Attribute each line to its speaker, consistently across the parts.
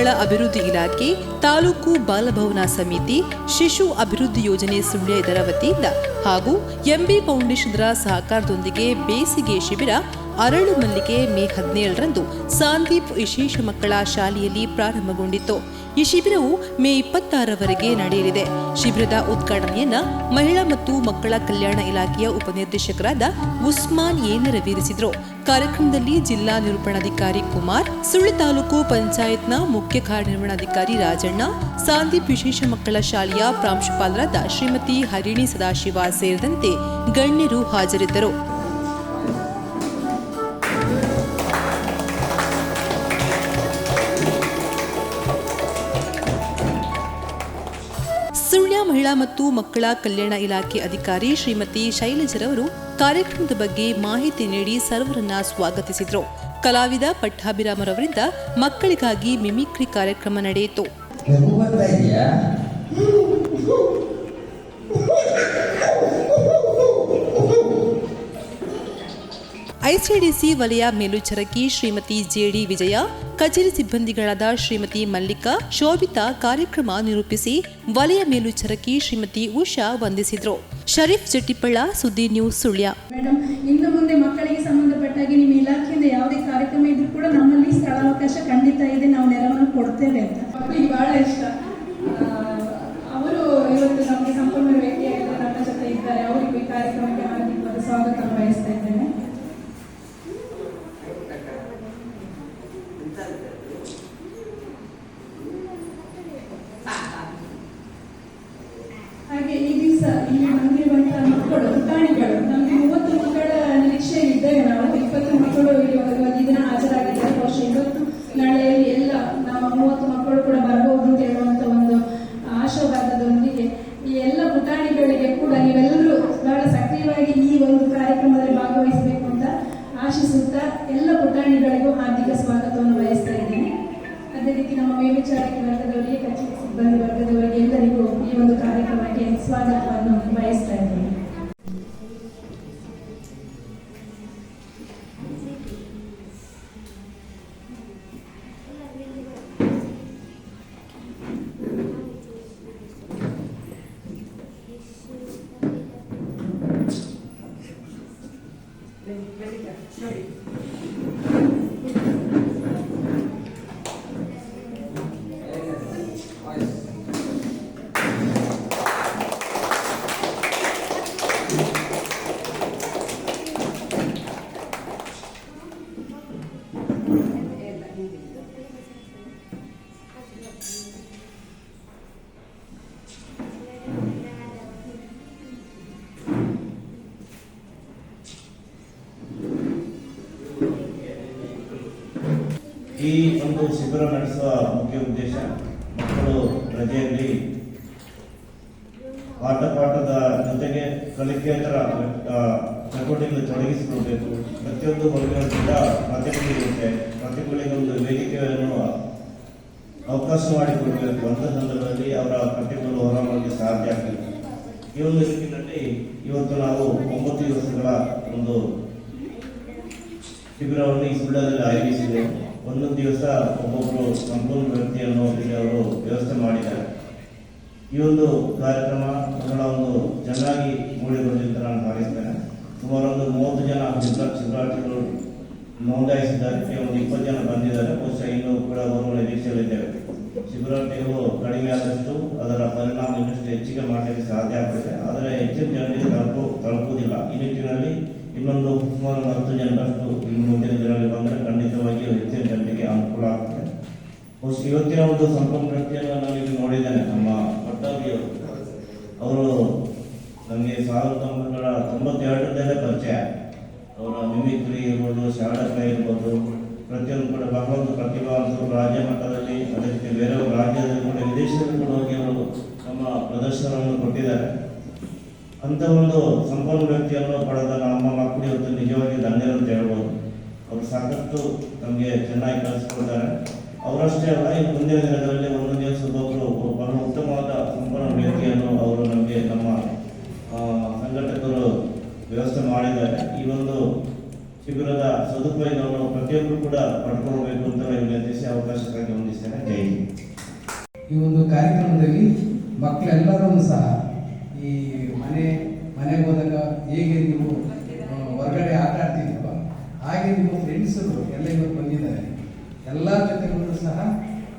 Speaker 1: ಮಕ್ಕಳ ಅಭಿವೃದ್ಧಿ ಇಲಾಖೆ, ತಾಲೂಕು ಬಾಲಭವನ ಸಮಿತಿ, ಶಿಶು ಅಭಿವೃದ್ಧಿ ಯೋಜನೆ ಸುಳ್ಯ ಇದರ ವತಿಯಿಂದ ಹಾಗೂ ಎಂಬಿ ಫೌಂಡೇಶನ್ರ ಸಹಕಾರದೊಂದಿಗೆ ಬೇಸಿಗೆ ಶಿಬಿರ ಅರಳು ಮಲ್ಲಿಗೆ ಮೇ ಹದಿನೇಳರಂದು ಸಾಂದೀಪ್ ವಿಶೇಷ ಮಕ್ಕಳ ಶಾಲೆಯಲ್ಲಿ ಪ್ರಾರಂಭಗೊಂಡಿತ್ತು. ಈ ಶಿಬಿರವು ಮೇ ಇಪ್ಪತ್ತಾರವರೆಗೆ ನಡೆಯಲಿದೆ. ಶಿಬಿರದ ಉದ್ಘಾಟನೆಯನ್ನ ಮಹಿಳಾ ಮತ್ತು ಮಕ್ಕಳ ಕಲ್ಯಾಣ ಇಲಾಖೆಯ ಉಪನಿರ್ದೇಶಕರಾದ ಉಸ್ಮಾನ್ ಏ ನೆರವೇರಿಸಿದರು ಕಾರ್ಯಕ್ರಮದಲ್ಲಿ ಜಿಲ್ಲಾ ನಿರೂಪಣಾಧಿಕಾರಿ ಕುಮಾರ್, ಸುಳ್ಳು ತಾಲೂಕು ಪಂಚಾಯತ್ನ ಮುಖ್ಯ ಕಾರ್ಯನಿರ್ವಹಣಾಧಿಕಾರಿ ರಾಜಣ್ಣ, ಸಾಂದೀಪ್ ವಿಶೇಷ ಮಕ್ಕಳ ಶಾಲೆಯ ಪ್ರಾಂಶುಪಾಲರಾದ ಶ್ರೀಮತಿ ಹರಿಣಿ ಸದಾಶಿವ ಸೇರಿದಂತೆ ಗಣ್ಯರು ಹಾಜರಿದ್ದರು. ಮಹಿಳಾ ಮತ್ತು ಮಕ್ಕಳ ಕಲ್ಯಾಣ ಇಲಾಖೆ ಅಧಿಕಾರಿ ಶ್ರೀಮತಿ ಶೈಲಜರವರು ಕಾರ್ಯಕ್ರಮದ ಬಗ್ಗೆ ಮಾಹಿತಿ ನೀಡಿ ಸರ್ವರನ್ನ ಸ್ವಾಗತಿಸಿದರು. ಕಲಾವಿದ ಪಟ್ಟಾಭಿರಾಮರವರಿಂದ ಮಕ್ಕಳಿಗಾಗಿ ಮಿಮಿಕ್ರಿ ಕಾರ್ಯಕ್ರಮ ನಡೆಯಿತು. ಐಸಿಡಿಸಿ ವಲಯ ಮೇಲುಚರಕಿ ಶ್ರೀಮತಿ ಜೆಡಿ ವಿಜಯ ಕಚೇರಿ ಸಿಬ್ಬಂದಿಗಳಾದ ಶ್ರೀಮತಿ ಮಲ್ಲಿಕಾ ಶೋಭಿತಾ ಕಾರ್ಯಕ್ರಮ ನಿರೂಪಿಸಿ ವಲಯ ಮೇಲುಚರಕಿ ಶ್ರೀಮತಿ ಉಷಾ ವಂದಿಸಿದ್ರು. ಶರೀಫ್ ಜಟ್ಟಿಪ್ಪಳ್ಳ ಸುದ್ದಿ ನ್ಯೂಸ್ ಸುಳ್ಯ.
Speaker 2: ಮೇಡಮ್ ಇನ್ನು ಮುಂದೆ ಮಕ್ಕಳಿಗೆ ಸಂಬಂಧಪಟ್ಟಾಗಿ ನಿಮ್ಮ ಇಲಾಖೆಯಿಂದ ಯಾವುದೇ ಕಾರ್ಯಕ್ರಮ ಇದ್ರೂ ಕೂಡ ನಮ್ಮಲ್ಲಿ ಸ್ಥಳಾವಕಾಶ ಖಂಡಿತ ಇದೆ. ನಾವು ನೆರವನ್ನು ಕೊಡ್ತೇವೆ ಅಂತ. ಬಹಳ ಇಷ್ಟ. Right. ಈ ಒಂದು
Speaker 3: ಶಿಬಿರ ನಡೆಸುವ ಮುಖ್ಯ ಉದ್ದೇಶ ಮಕ್ಕಳು ರಜೆಯಲ್ಲಿ ಆಟ ಪಾಠದ ಜೊತೆಗೆ ಕಲಿಕೇತರ ಆ, ಚಟುವಟಿಕೆಗಳು ತೊಡಗಿಸಿಕೊಳ್ಬೇಕು. ಪ್ರತಿಯೊಂದು ವರ್ಗಗಳಿಂದ ಪ್ರತಿಭೆಗಳಿರುತ್ತೆ ಪ್ರತಿಭೆಗಳಿಗೊಂದು ವೇದಿಕೆಯನ್ನು ಅವಕಾಶ ಮಾಡಿಕೊಡಬೇಕು. ಅಂತ ಸಂದರ್ಭದಲ್ಲಿ ಅವರ ಪ್ರತಿಭೆಗಳು ಹೊರಬರಲಿಕ್ಕೆ ಸಾಧ್ಯ ಆಗಲಿ ಈ ಒಂದು ನಿಟ್ಟಿನಲ್ಲಿ ಇವತ್ತು ನಾವು ಒಂಬತ್ತು ದಿವಸಗಳ ಒಂದು ಶಿಬಿರವನ್ನು ಈ ಸುಳ್ಳದಲ್ಲಿ ಆಯೋಜಿಸಿದೆ ಒಂದೊಂದು ದಿವಸ ಒಬ್ಬೊಬ್ಬರು ಸಂಪೂರ್ಣ ವ್ಯಕ್ತಿಯನ್ನು ಅನ್ನೋದಕ್ಕೆ ಅವರು ವ್ಯವಸ್ಥೆ ಮಾಡಿದ್ದಾರೆ. ಈ ಒಂದು ಕಾರ್ಯಕ್ರಮ ಬಹಳ ಒಂದು ಚೆನ್ನಾಗಿ ಮೂಡಿ ಬಂದಿದ್ದ ನಾನು ಭಾವಿಸ್ತೇನೆ. ಸುಮಾರು ಒಂದು ಮೂವತ್ತು ಜನ ಶಿಬಿರಾರ್ಥಿಗಳು ನೋಂದಾಯಿಸಿದ್ದಾರೆ. ಒಂದು ಇಪ್ಪತ್ತು ಜನ ಬಂದಿದ್ದಾರೆ. ಬಹುಶಃ ಇನ್ನೂ ಕೂಡ ಬರುವ ನಿರೀಕ್ಷೆಯಲ್ಲಿದ್ದೇವೆ ಶಿಬಿರಾರ್ಥಿಗಳು ಕಡಿಮೆ ಆದಷ್ಟು ಅದರ ಪರಿಣಾಮ ಇನ್ನಷ್ಟು ಹೆಚ್ಚಿಗೆ ಮಾಡಲಿಕ್ಕೆ ಸಾಧ್ಯ ಆಗ್ತದೆ. ಆದರೆ ಹೆಚ್ಚಿನ ಜನರಿಗೆ ತಲುಪು ತಲುಪುವುದಿಲ್ಲ. ಈ ನಿಟ್ಟಿನಲ್ಲಿ ಇನ್ನೊಂದು ಸುಮಾರು ಹತ್ತು ಜನರಷ್ಟು ಇನ್ನು ಮುಂದಿನ ದಿನಗಳಲ್ಲಿ ಬಂದರೆ ಖಂಡಿತವಾಗಿಯೂ ಹೆಚ್ಚಿನ ಜನರಿಗೆ ಅನುಕೂಲ ಆಗ್ತದೆ ಇವತ್ತಿನ ಒಂದು ಸಂಪೂರ್ಣ ವ್ಯಕ್ತಿಯನ್ನು ನಾನು ಇಲ್ಲಿ ನೋಡಿದ್ದೇನೆ, ನಮ್ಮ ಪಟ್ಟಾಭಿಯವರು ಅವರು ನನಗೆ ಸಾವಿರದ ಒಂಬೈನೂರ ತೊಂಬತ್ತೆರಡರಲ್ಲೇ ಪರಿಚಯ. ಅವರ ಮಿಮಿಕ್ರಿ ಇರ್ಬೋದು ಶಾರಕ ಇರ್ಬೋದು, ಪ್ರತಿಯೊಂದು ಕೂಡ ಒಂದು ಪ್ರತಿಭಾವಂತರು ರಾಜ್ಯ ಮಟ್ಟದಲ್ಲಿ, ಅದೇ ರೀತಿ ರಾಜ್ಯದಲ್ಲಿ ಕೂಡ ವಿದೇಶದಲ್ಲಿ ಕೂಡ ಹೋಗಿ ಅವರು ತಮ್ಮ ಪ್ರದರ್ಶನವನ್ನು ಕೊಟ್ಟಿದ್ದಾರೆ. ಅಂತ ಒಂದು ಸಂಪೂರ್ಣ ವ್ಯಕ್ತಿಯನ್ನು ಪಡೆದ ನಮ್ಮ ಮಕ್ಕಳು ಇವತ್ತು ನಿಜವಾಗಿ ಧನ್ಯರು ಅಂತ ಹೇಳ್ಬೋದು. ಅವರು ಸಾಕಷ್ಟು ನಮಗೆ ಚೆನ್ನಾಗಿ ಕಲಿಸ್ಕೊಡ್ತಾರೆ. ಅವರಷ್ಟೇ ಅಲ್ಲ, ಈ ಮುಂದಿನ ದಿನಗಳಲ್ಲಿ ಒಂದೊಂದು ದಿವಸ ಒಬ್ಬೊಬ್ಬರು ಬಹಳ ಉತ್ತಮವಾದ ಸಂಪೂರ್ಣ ವ್ಯಕ್ತಿಯನ್ನು ಅವರು ನಮಗೆ ನಮ್ಮ ಸಂಘಟಕರು ವ್ಯವಸ್ಥೆ ಮಾಡಿದ್ದಾರೆ. ಈ ಒಂದು ಶಿಬಿರದ ಸದುಪಯೋಗವನ್ನು ಪ್ರತಿಯೊಬ್ಬರು ಕೂಡ ಪಡ್ಕೊಳ್ಬೇಕು ಅಂತ ವಿನಂತಿಸಿ ಅವಕಾಶಕ್ಕಾಗಿ ವಂದಿಸ್ತೇನೆ. ಜೈ
Speaker 4: ಈ ಒಂದು ಕಾರ್ಯಕ್ರಮದಲ್ಲಿ ಮಕ್ಕಳೆಲ್ಲರೂ ಸಹ ಈ ಮನೆ ಮನೆಗೆ ಹೋದಾಗ ಹೇಗೆ ನೀವು ಹೊರಗಡೆ ಆಟ ಆಡ್ತಿದ್ದೀವ ಹಾಗೆ ನಿಮ್ಮ ಫ್ರೆಂಡ್ಸ್ಗಳು ಎಲ್ಲ ಇವತ್ತು ಬಂದಿದ್ದಾರೆ. ಎಲ್ಲ ಜೊತೆಗಳು ಸಹ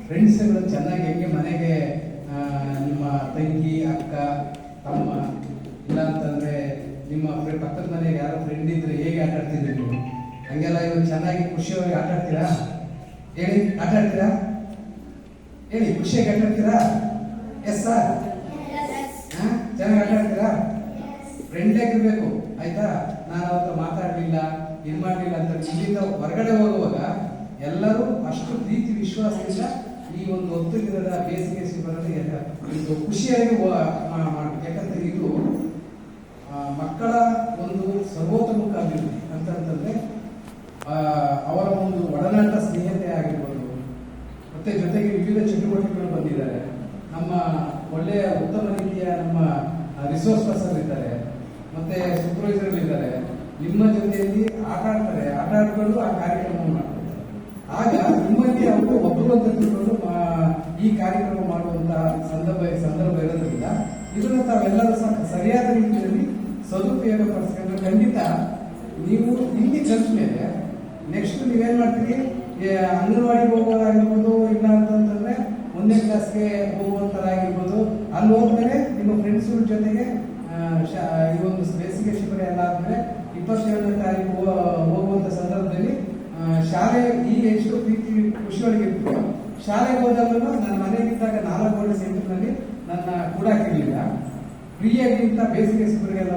Speaker 4: ಫ್ರೆಂಡ್ಸ್ಗಳು ಚೆನ್ನಾಗಿ ಹೆಂಗೆ ಮನೆಗೆ ನಿಮ್ಮ ತಂಗಿ ಅಕ್ಕ ತಮ್ಮ ಇಲ್ಲ ಅಂತಂದರೆ ನಿಮ್ಮ ಪಕ್ಕದ ಮನೆಗೆ ಯಾರೋ ಫ್ರೆಂಡ್ ಇದ್ರೆ ಹೇಗೆ ಆಟ ಆಡ್ತಿದ್ರಿ ನೀವು? ಹಂಗೆಲ್ಲ ಇವತ್ತು ಚೆನ್ನಾಗಿ ಖುಷಿಯಾಗಿ ಆಟ ಆಡ್ತೀರಾ? ಹೇಳಿ ಆಟ ಆಡ್ತೀರಾ? ಹೇಳಿ ಖುಷಿಯಾಗಿ ಆಟ ಆಡ್ತೀರಾ? ಎಸ್ ಸರ್ ಚೆನ್ನಾಗಿ ಆಟ ಆಡ್ತೀರಾ? ಫ್ರೆಂಡ್ ಆಗಿರ್ಬೇಕು, ಆಯ್ತಾ? ನಾನು ಅವತ್ತು ಮಾತಾಡಲಿಲ್ಲ ಏನು ಮಾಡಲಿಲ್ಲ ಅಂತ ಇಲ್ಲಿಂದ ಹೊರಗಡೆ ಹೋಗುವಾಗ ಎಲ್ಲರೂ ಅಷ್ಟು ಪ್ರೀತಿ, ವಿಶ್ವಾಸದಿಂದ ಈ ಒಂದು ಹೊತ್ತು ದಿನದ ಬೇಸಿಗೆ ಶಿಬಿರದಲ್ಲಿ ಎಲ್ಲ- ಇದು ಖುಷಿಯಾಗಿ ಮಾಡ್ಬೇಕು. ಯಾಕಂದ್ರೆ ಇದು ಮಕ್ಕಳ ಒಂದು ಸರ್ವೋತ್ತಮುಖ ಅಭಿವೃದ್ಧಿ. ಅಂತಂತಂದ್ರೆ ಅವರ ಒಂದು ಒಡನಾಟ ಸ್ನೇಹತೆ ಆಗಿರ್ಬೋದು. ಮತ್ತೆ ಜೊತೆಗೆ ವಿವಿಧ ಚಟುವಟಿಕೆಗಳು ಬಂದಿದ್ದಾರೆ. ನಮ್ಮ ಒಳ್ಳೆಯ ಉತ್ತಮ ರೀತಿಯ ನಮ್ಮ ರಿಸೋರ್ಸ್ ಪರ್ಸನ್ ಇದ್ದಾರೆ ಮತ್ತೆ ಸೂಪರ್ವೈಸರ್ ಇದ್ದಾರೆ ನಿಮ್ಮ ಜೊತೆಯಲ್ಲಿ ಆಟ ಆಡ್ತಾರೆ. ಆಟ ಆಡ್ಕೊಂಡು ಆ ಕಾರ್ಯಕ್ರಮ ಮಾಡ್ತಾರೆ. ಆಗ ನಿಮ್ಮಲ್ಲಿ ಅವರು ಒಬ್ಬರು ಈ ಕಾರ್ಯಕ್ರಮ ಮಾಡುವಂತಹ ಸಂದರ್ಭ ಸಂದರ್ಭ ಇರೋದ್ರಿಂದ ಇದನ್ನು ತಾವೆಲ್ಲರೂ ಸಹ ಸರಿಯಾದ ರೀತಿಯಲ್ಲಿ ಸದುಪಯೋಗ ಪಡಿಸ್ಕೊಂಡ್ರೆ ಖಂಡಿತ ನೀವು ಇಲ್ಲಿ ಚರ್ಚ್ ಮೇಲೆ ನೆಕ್ಸ್ಟ್ ನೀವೇನ್ ಮಾಡ್ತೀರಿ? ಅಂಗನವಾಡಿಗೆ ಹೋಗೋದಾಗಿರ್ಬೋದು ಇಲ್ಲ ಅಂತಂದ್ರೆ ಒಂದನೇ ಕ್ಲಾಸ್ಗೆ ಹೋಗುವಂತರಾಗಿರ್ಬೋದು. ಅಲ್ಲಿ ಹೋದ್ಮೇಲೆ ನಿಮ್ಮ ಫ್ರೆಂಡ್ಸ್ ಜೊತೆಗೆ ಈ ಒಂದು ಬೇಸಿಗೆ ಶಿಬಿರ ಎಲ್ಲ ಆದ್ಮೇಲೆ ಇಪ್ಪತ್ತೇಳನೇ ತಾರೀಕು ಹೋಗುವಂತ ಸಂದರ್ಭದಲ್ಲಿ ಶಾಲೆ ಈಗ ಎಷ್ಟು ಪ್ರೀತಿ ಖುಷಿಯೊಳಗೆ ಇರ್ತೀವೋ ಶಾಲೆಗೆ ಹೋದಾಗಲೂ ನನ್ನ ಮನೆಗಿದ್ದಾಗ ನಾಲ್ಕು ಗೋಡೆ ಸೆಂಟರ್ನಲ್ಲಿ ನನ್ನ ಕೂಡ ಹಾಕಿರಲಿಲ್ಲ. ಫ್ರೀಯಾಗಿಂತ ಬೇಸಿಗೆ ಸ್ಕೂಲ್ಗೆಲ್ಲ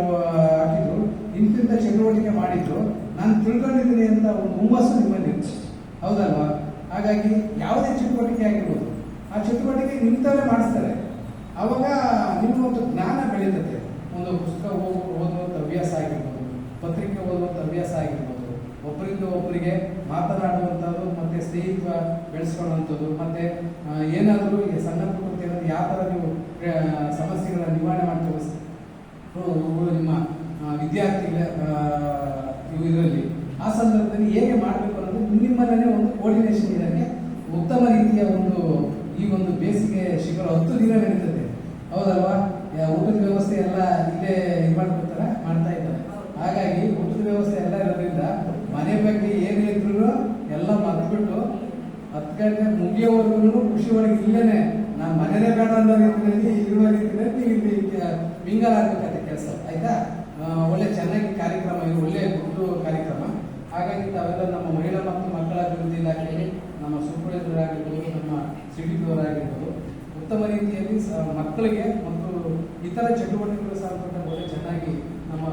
Speaker 4: ಹಾಕಿದ್ರು. ಇಂತಿಂತ ಚಟುವಟಿಕೆ ಮಾಡಿದ್ರು. ನಾನು ತಿಳ್ಕೊಂಡಿದ್ದೀನಿ ಅಂತ ಒಂದು ಹುಮ್ಮಸ್ಸು ನಿಮ್ಮಲ್ಲಿ ಹೌದಲ್ವಾ? ಹಾಗಾಗಿ ಯಾವುದೇ ಚಟುವಟಿಕೆ ಆಗಿರ್ಬೋದು. ಆ ಚಟುವಟಿಕೆ ನಿಂತವೇ ಮಾಡಿಸ್ತಾರೆ. ಅವಾಗ ನಿಮ್ಮ ಒಂದು ಜ್ಞಾನ ಬೆಳೀತದೆ ಒಂದು ಪುಸ್ತಕ ಓದ್- ಓದುವಂಥ ಹವ್ಯಾಸ ಆಗಿರ್ಬೋದು. ಪತ್ರಿಕೆ ಓದುವಂಥ ಅಭ್ಯಾಸ ಆಗಿರ್ಬೋದು. ಒಬ್ಬರಿಂದ ಒಬ್ಬರಿಗೆ ಮಾತನಾಡುವಂಥದ್ದು, ಮತ್ತು ಸ್ನೇಹಿತ್ವ ಬೆಳೆಸ್ಕೊಳ್ಳುವಂಥದ್ದು, ಮತ್ತು ಏನಾದರೂ ಈ ಸಣ್ಣ ಪುಟ್ಟ ಯಾವ ಥರ ನೀವು ಸಮಸ್ಯೆಗಳ ನಿವಾರಣೆ ಮಾಡ್ತೀವಿ ನಿಮ್ಮ ವಿದ್ಯಾರ್ಥಿಗಳ ಇದರಲ್ಲಿ. ಆ ಸಂದರ್ಭದಲ್ಲಿ ಹೇಗೆ ಮಾಡಬೇಕು ಅನ್ನೋದು ನಿಮ್ಮಲ್ಲೇ ಒಂದು ಕೋರ್ಡಿನೇಷನ್ ಇದಕ್ಕೆ ಉತ್ತಮ ರೀತಿಯ ಒಂದು, ಈ ಒಂದು ಬೇಸಿಗೆ ಶಿಖರ ಹತ್ತು ದಿನ ನಡೀತದೆ. ಹೌದಲ್ವಾ? ಊಟದ ವ್ಯವಸ್ಥೆ ಎಲ್ಲ ಇಲ್ಲೇ ಇದು ಮಾಡ್ಕೊಡ್ತಾರೆ? ಮಾಡ್ತಾ ಇದ್ದಾರೆ? ಹಾಗಾಗಿ ಊಟದ ವ್ಯವಸ್ಥೆ ಎಲ್ಲ ಇರೋದ್ರಿಂದ ಮನೆ ಬಗ್ಗೆ ಏನೇ ಇದ್ರು ಎಲ್ಲ ಮರ್ತ್ಬಿಟ್ಟು ಹತ್ತು ಗಂಟೆ ಮುಗಿಯೋವರೆಗೂ ಖುಷಿ ಒಳಗೆ ಇಲ್ಲೇನೆ, ನಾನು ಮನೇನೆ ಬೇಡ ಅನ್ನೋ ರೀತಿಯಲ್ಲಿ ಇರುವ ರೀತಿಯಲ್ಲಿ ಮಿಂಗಲ್ ಆಗ್ಬೇಕಂತ ಕೆಲಸ. ಆಯ್ತಾ? ಒಳ್ಳೆ ಚೆನ್ನಾಗಿ ಕಾರ್ಯಕ್ರಮ, ಇದು ಒಳ್ಳೆ ಗುರುತು ಕಾರ್ಯಕ್ರಮ. ಹಾಗಾಗಿ ತಾವೆಲ್ಲ ನಮ್ಮ ಮಹಿಳಾ ಮತ್ತು ಮಕ್ಕಳ ಅಭಿವೃದ್ಧಿ ಇಲಾಖೆಯಲ್ಲಿ, ನಮ್ಮ ಸೂಪರ್ವೈಸರ್ ನಮ್ಮ ಸಿಡಿದವರಾಗಿರ್ಬೋದು, ಉತ್ತಮ ರೀತಿಯಲ್ಲಿ ಮಕ್ಕಳಿಗೆ ಮತ್ತು ಇತರ ಚಟುವಟಿಕೆಗಳು ಸಹ ಒಳ್ಳೆ ಚೆನ್ನಾಗಿ ನಮ್ಮ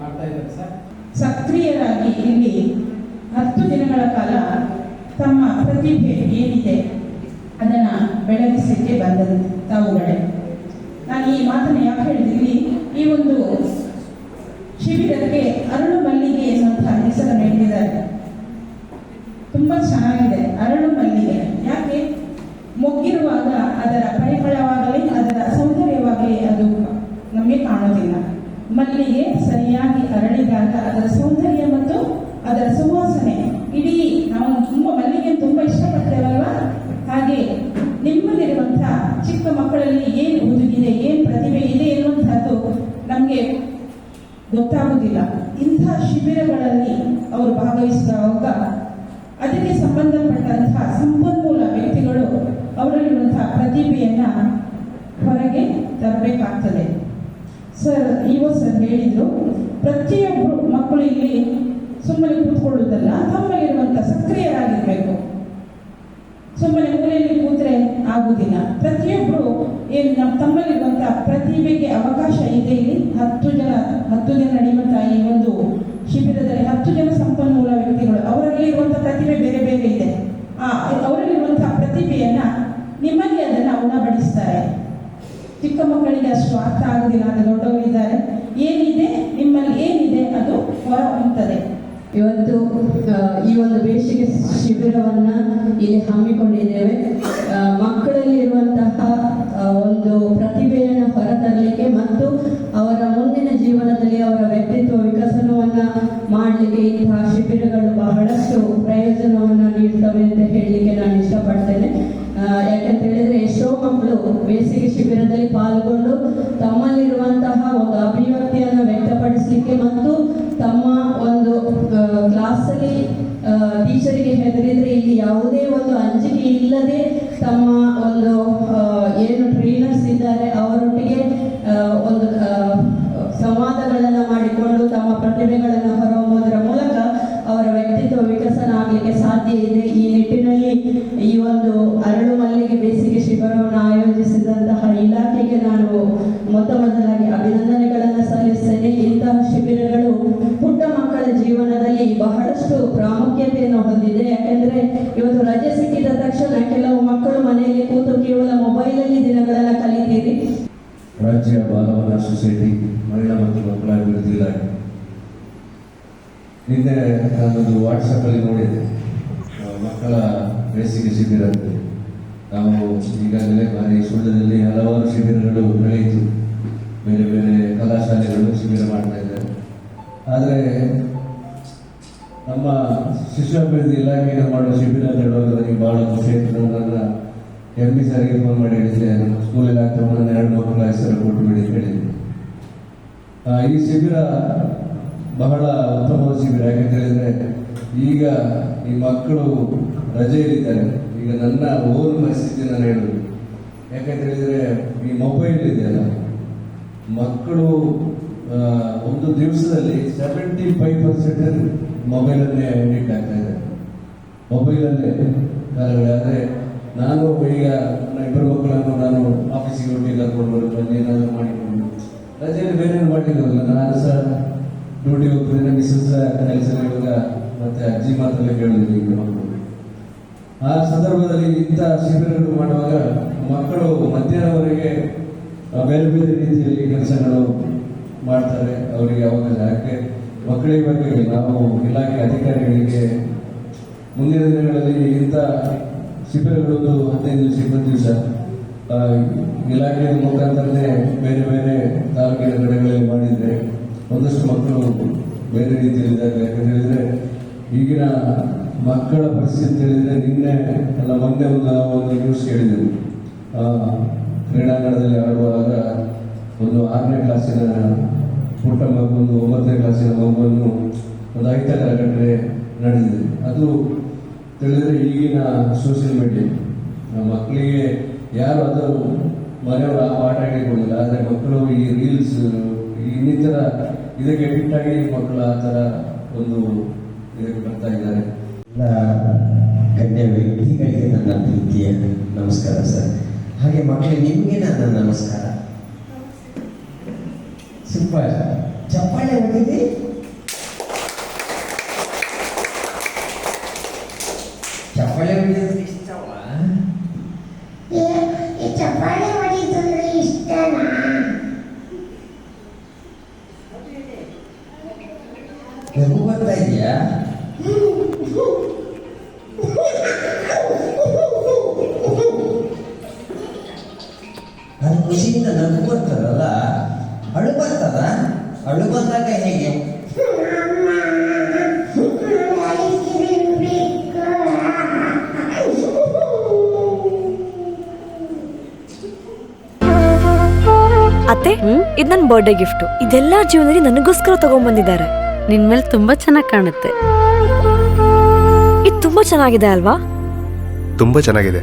Speaker 4: ಮಾಡ್ತಾ ಇದ್ದಾರೆ, ಸರ್.
Speaker 5: ಸಕ್ರಿಯರಾಗಿ ಇಲ್ಲಿ ಹತ್ತು ದಿನಗಳ ಕಾಲ ತಮ್ಮ ಪ್ರತಿಭೆ ಏನಿದೆ ಅದನ್ನ ಬೆಳಗಿಸಲಿಕ್ಕೆ ಬಂದದ್ದು ತಾವುಗಳೇ. ನಾನು ಈ ಮಾತನ್ನು ಯಾಕೆ ಹೇಳಿದ್ದೀನಿ? ಈ ಒಂದು ಶಿಬಿರಕ್ಕೆ ಅರಳು ಮಲ್ಲಿಗೆ ಎನ್ನುವಂತಹ ಹೆಸರನ್ನು ಇಟ್ಟಿದ್ದಾರೆ ತುಂಬಾ ಚೆನ್ನಾಗಿದೆ, ಅರಳು ಮಲ್ಲಿಗೆ ಯಾಕೆ ಮೊಗ್ಗಿರುವಾಗ ಅದರ ಪರಿಮಳವಾಗಲಿ ಅದರ ಸೌಂದರ್ಯವಾಗಲಿ ಅದು ನಮಗೆ ಕಾಣೋದಿಲ್ಲ ಮಲ್ಲಿಗೆ ಸರಿಯಾಗಿ ಅರಳಿದಾಗ ಅದರ ಸೌಂದರ್ಯ ಮತ್ತು ಅದರ ಸುವಾಸನೆ ಇಡೀ ನಾವು ತುಂಬ ಮಲ್ಲಿಗೆ ತುಂಬ ಇಷ್ಟಪಡ್ತೇವಲ್ವಾ ಹಾಗೆ ನಿಮ್ಮಲ್ಲಿರುವಂತಹ ಚಿಕ್ಕ ಮಕ್ಕಳಲ್ಲಿ ಏನು ಹುದುಗಿದೆ ಏನು ಪ್ರತಿಭೆ ಇದೆ ಎನ್ನುವಂತಹದ್ದು ನಮಗೆ ಗೊತ್ತಾಗುವುದಿಲ್ಲ ಇಂಥ ಶಿಬಿರಗಳಲ್ಲಿ ಅವರು ಭಾಗವಹಿಸುವಾಗ ಅದಕ್ಕೆ ಸಂಬಂಧಪಟ್ಟಂತಹ ಸಂಪನ್ಮೂಲ ವ್ಯಕ್ತಿಗಳು ಅವರಲ್ಲಿರುವಂತಹ ಪ್ರತಿಭೆಯನ್ನ ಹೊರಗೆ ತರಬೇಕಾಗ್ತದೆ ಸರ್ ಇವ ಸರ್ ಹೇಳಿದ್ರು ಪ್ರತಿಯೊಬ್ಬರು ಮಕ್ಕಳು ಇಲ್ಲಿ ಸುಮ್ಮನೆ ಕೂತ್ಕೊಳ್ಳುವುದಲ್ಲ, ತಮ್ಮಲ್ಲಿರುವಂತ ಸಕ್ರಿಯರಾಗಿರ್ಬೇಕು. ಸುಮ್ಮನೆ ಮೂಲೆಯಲ್ಲಿ ಕೂತ್ರೆ ಆಗುದಿಲ್ಲ ಪ್ರತಿಯೊಬ್ಬರು ಏನು ನಮ್ಮ ತಮ್ಮಲ್ಲಿರುವಂಥ ಪ್ರತಿಭೆಗೆ ಅವಕಾಶ ಇದೆ ಇಲ್ಲಿ. ಹತ್ತು ಜನ, ಹತ್ತು ದಿನ ನಡೆಯುವಂಥ ಈ ಒಂದು ಶಿಬಿರದಲ್ಲಿ ಹತ್ತು ಜನ ಸಂಪನ್ಮೂಲ ವ್ಯಕ್ತಿಗಳು ಅವರಲ್ಲಿ ಇರುವಂತಹ ಪ್ರತಿಭೆ ಬೇರೆ ಬೇರೆ ಇದೆ. ಆ ಅವರಲ್ಲಿರುವಂತಹ ಪ್ರತಿಭೆಯನ್ನ ನಿಮ್ಮಲ್ಲಿ ಅದನ್ನ ಉಣಬಡಿಸ್ತಾರೆ. ಚಿಕ್ಕ ಮಕ್ಕಳಿಗೆ ಅಷ್ಟು ಅರ್ಥ ಆಗುದಿಲ್ಲ ಅಂತ ದೊಡ್ಡವರಿದ್ದಾರೆ. ಏನಿದೆ? ನಿಮ್ಮಲ್ಲಿ ಏನಿದೆ? ಅದು ಹೊರ ಹೊಮ್ಮುತ್ತದೆ
Speaker 6: ಇವತ್ತು ಈ ಒಂದು ಬೇಸಿಗೆ ಶಿಬಿರವನ್ನ ಇಲ್ಲಿ ಹಮ್ಮಿಕೊಂಡಿದ್ದೇವೆ. ಮಕ್ಕಳಲ್ಲಿರುವಂತಹ ಒಂದು ಪ್ರತಿಭೆಯನ್ನು ಹೊರತರಲಿಕ್ಕೆ ಮತ್ತು ಅವರ ಮುಂದಿನ ಜೀವನದಲ್ಲಿ ಅವರ ವ್ಯಕ್ತಿತ್ವ ವಿಕಸನವನ್ನ ಮಾಡಲಿಕ್ಕೆ ಇಂತಹ ಶಿಬಿರಗಳು ಬಹಳಷ್ಟು ಪ್ರಯೋಜನವನ್ನು ನೀಡ್ತವೆ ಅಂತ ಹೇಳಲಿಕ್ಕೆ ನಾನು ಇಷ್ಟಪಡ್ತೇನೆ. ಯಾಕಂತ ಹೇಳಿದ್ರೆ, ಎಷ್ಟೋ ಮಕ್ಕಳು ಬೇಸಿಗೆ ಶಿಬಿರದಲ್ಲಿ ಪಾಲ್ಗೊಂಡು ತಮ್ಮಲ್ಲಿರುವಂತಹ ಒಂದು ಅಭಿವ್ಯಕ್ತಿಯನ್ನು ವ್ಯಕ್ತಪಡಿಸಲಿಕ್ಕೆ ಮತ್ತು ತಮ್ಮ ಒಂದು ಕ್ಲಾಸಲ್ಲಿ
Speaker 7: ನಾನೊಂದು ವಾಟ್ಸಪ್ಪಲ್ಲಿ ನೋಡಿದೆ ಮಕ್ಕಳ ಬೇಸಿಗೆ ಶಿಬಿರ ಅಂತ. ನಾವು ಈಗಾಗಲೇ ಬಾರಿ ಸುಳ್ಳದಲ್ಲಿ ಹಲವಾರು ಶಿಬಿರಗಳು ನಡೆಯಿತು. ಬೇರೆ ಬೇರೆ ಕಲಾಶಾಲೆಗಳು ಶಿಬಿರ ಮಾಡ್ತಾ ಇದ್ದಾರೆ. ಆದರೆ ನಮ್ಮ ಶಿಶು ಅಭಿವೃದ್ಧಿ ಇಲಾಖೆಯ ಮಾಡುವ ಶಿಬಿರ ನಡೆಯುವಾಗ ನನಗೆ ಬಹಳ ಖುಷಿ ಆಯಿತು. ನನ್ನ ಎಂ ಬಿ ಸರ್ಗೆ ಫೋನ್ ಮಾಡಿ ಹೇಳಿದ್ದೆ. ನಮ್ಮ ಆಗ್ತಾ ನನ್ನ ಎರಡು ಮಕ್ಕಳ ಹೆಸರು ಕೊಟ್ಟು ಬಿಡಿ ಅಂತ ಹೇಳಿದ್ದೆ. ಈ ಶಿಬಿರ ಬಹಳ ಉತ್ತಮವಾದ ಶಿಬಿರ ಯಾಕಂತ ಹೇಳಿದ್ರೆ, ಈಗ ಈ ಮಕ್ಕಳು ರಜೆಯಲ್ಲಿದ್ದಾರೆ. ಈಗ ನನ್ನ ಓನ್ ಪರಿಸ್ಥಿತಿ ನಾನು ಹೇಳುದು. ಯಾಕಂತ ಹೇಳಿದ್ರೆ, ಈ ಮೊಬೈಲ್ ಇದೆಯಲ್ಲ ಮಕ್ಕಳು ಒಂದು ದಿವಸದಲ್ಲಿ ಸೆವೆಂಟಿ ಫೈವ್ ಪರ್ಸೆಂಟ್ ಮೊಬೈಲನ್ನೇ ಅಡಿಕ್ಟ್ ಆಗ್ತಾ ಇದ್ದಾರೆ. ಮೊಬೈಲಲ್ಲೇ ಆದರೆ ನಾನು ಈಗ ನನ್ನ ಇಬ್ಬರು ಮಕ್ಕಳನ್ನು ನಾನು ಆಫೀಸಿಗೆ ಒಟ್ಟಿಗೆ ಕರ್ಕೊಂಡು ಬರೋದು ಏನಾದರೂ ಮಾಡಿಕೊಂಡು, ರಜೆಯಲ್ಲಿ ಬೇರೆ ಏನು ಮಾಡಲಿಲ್ಲ ನಾನು ಸಹ ಡ್ಯೂಟಿ ಹೋಗ್ತೇನೆ ಸುತ್ತ ಕೆಲಸ ಮತ್ತೆ ಅಜ್ಜಿ ಮಾತಲ್ಲಿ ಕೇಳಿದ್ವಿ ಆ ಸಂದರ್ಭದಲ್ಲಿ ಇಂಥ ಶಿಬಿರಗಳು ಮಾಡುವಾಗ ಮಕ್ಕಳು ಮಧ್ಯಾಹ್ನವರೆಗೆ ಬೇರೆ ಬೇರೆ ರೀತಿಯಲ್ಲಿ ಕೆಲಸಗಳು ಮಾಡ್ತಾರೆ. ಅವರಿಗೆ ಅವಕಾಶ ಯಾಕೆ ಮಕ್ಕಳಿಗೆ ಬಗ್ಗೆ ನಾವು ಇಲಾಖೆ ಅಧಿಕಾರಿಗಳಿಗೆ ಮುಂದಿನ ದಿನಗಳಲ್ಲಿ ಇಂಥ ಶಿಬಿರಗಳು ಹದಿನೈದು ದಿವಸ, ಇಪ್ಪತ್ತು ದಿವಸ ಇಲಾಖೆಯ ಮುಖಾಂತರನೇ ಬೇರೆ ಬೇರೆ ತಾಲೂಕಿನ ಕಡೆಗಳಲ್ಲಿ ಮಾಡಿದ್ರೆ ಒಂದಷ್ಟು ಮಕ್ಕಳು ಬೇರೆ ರೀತಿಯಲ್ಲಿದ್ದಾರೆ. ಯಾಕಂತ ಹೇಳಿದ್ರೆ ಈಗಿನ ಮಕ್ಕಳ ಪರಿಸ್ಥಿತಿ ಹೇಳಿದ್ರೆ ನಿನ್ನೆ ಅಲ್ಲ ಮೊನ್ನೆ ಒಂದು ಒಂದು ನ್ಯೂಸ್ ಕೇಳಿದ್ದೆವು. ಆ, ಕ್ರೀಡಾಂಗಣದಲ್ಲಿ ಆಡುವಾಗ ಒಂದು ಆರನೇ ಕ್ಲಾಸಿನ ಪುಟ್ಟ ಮಗು ಒಂದು ಒಂಬತ್ತನೇ ಕ್ಲಾಸಿನ ಮಗುವನ್ನು ಒಂದು ಐತಕರ ಘಟನೆ ನಡೆದಿದೆ. ಅದು ತಿಳಿದ್ರೆ ಈಗಿನ ಸೋಷಿಯಲ್ ಮೀಡಿಯಾ ಮಕ್ಕಳಿಗೆ ಯಾರು ಅದು ಮನೆಯವರು ಆ ಪಾಠ ಹೇಳಿಕೊಳ್ಳಿಲ್ಲ ಆದರೆ ಮಕ್ಕಳು ಈ ರೀಲ್ಸ್ ಇನ್ನಿತರ ಇದಕ್ಕೆ ಅಡಿಕ್ಟ್ ಆಗಿ ಮಕ್ಕಳು ಆ ಥರ ಒಂದು ಇದಕ್ಕೆ ಬರ್ತಾ ಇದ್ದಾರೆ.
Speaker 8: ಎಲ್ಲ ಗಣ್ಯ ವ್ಯಕ್ತಿಗಳಿಗೆ ನನ್ನ ಪ್ರೀತಿಯ ನಮಸ್ಕಾರ ಸರ್. ಹಾಗೆ ಮಕ್ಕಳು ನಿಮಗೆ ನನ್ನ ನಮಸ್ಕಾರ. ಸೂಪರ್ ಚಪ್ಪಾಳೆ ಹೊಡಿದೆ ಚಪ್ಪಾಳೆ ಹೊಡಿಯೋದು ಇಷ್ಟವಾ
Speaker 9: ಈ ಚಪ್ಪಾಳೆ ಹೊಡಿತಂದ್ರೆ ಇಷ್ಟನಾ
Speaker 8: ನಗು ಬರ್ತಾ ಇದೆಯಾ ಅದು ಖುಷಿಯಿಂದ ನಗು ಬರ್ತದಲ್ಲ ಅಳು ಬರ್ತದ ಅಳು ಬಂದಾಗ ಹೇಗೆ?
Speaker 10: ಅತ್ತೆ ಇದು ನನ್ನ ಬರ್ಡೇ ಗಿಫ್ಟ್ ಇದೆಲ್ಲ ಜೀವನದಲ್ಲಿ ನನಗೋಸ್ಕರ ತಗೊಂಡ್ಬಂದಿದ್ದಾರೆ
Speaker 11: ನಿನ್ ಮೇಲೆ ತುಂಬಾ ಚೆನ್ನಾಗಿ ಕಾಣುತ್ತೆ.
Speaker 10: ಇದು ತುಂಬಾ ಚೆನ್ನಾಗಿದೆ ಅಲ್ವಾ?
Speaker 12: ತುಂಬಾ ಚೆನ್ನಾಗಿದೆ.